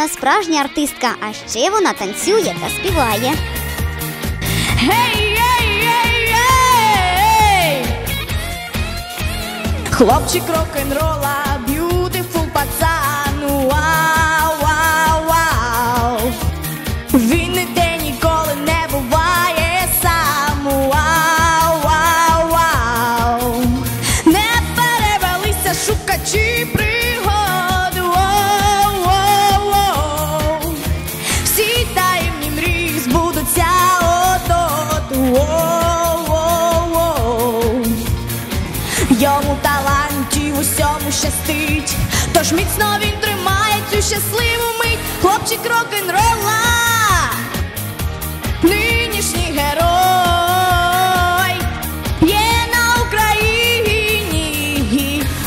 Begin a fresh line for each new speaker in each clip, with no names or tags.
вона справжня артистка, а ще вона танцює та співає.
Гей, ей, ей, ей! Хлопчик рок-н-рола, усьому щастить, тож міцно він тримає цю щасливу мить, хлопчик рок-н-рола, нинішній герой є на Україні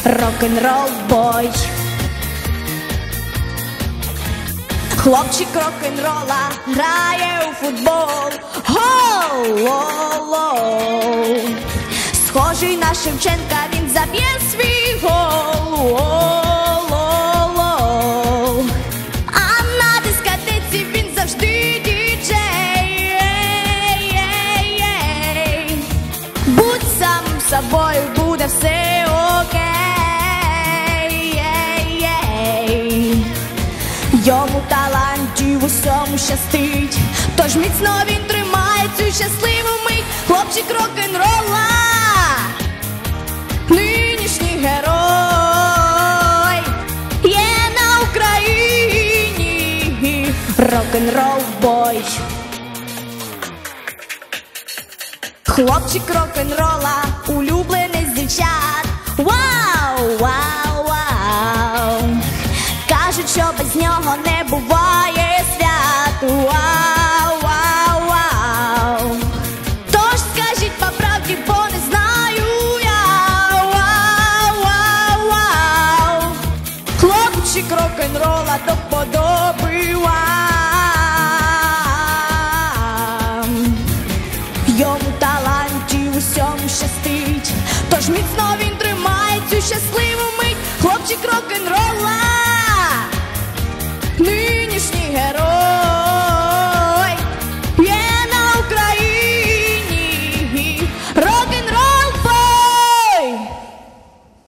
рок-н-рол бой. Хлопчик рок-н-рола грає у футбол. Гол! Схожий на Шевченка, він заб'є свій собою, буде все окей. Ей, ей. Йому талантів усьому щастить, тож міцно він тримає цю щасливу мить, хлопчик рок-н-рола, нинішній герой є на Україні рок-н-рол бой. Хлопчик рок-н-рола, улюблений дівчат. Вау, вау, вау. Кажуть, що без нього не буває свят. Вау, вау, вау. Тож скажіть по правді, бо не знаю я. Вау, вау, вау. Хлопчик рок-н-рола до вподоби вам. Йому талантів усьому щастить, тож міцно він тримає цю щасливу мить, хлопчик рок-н-рола.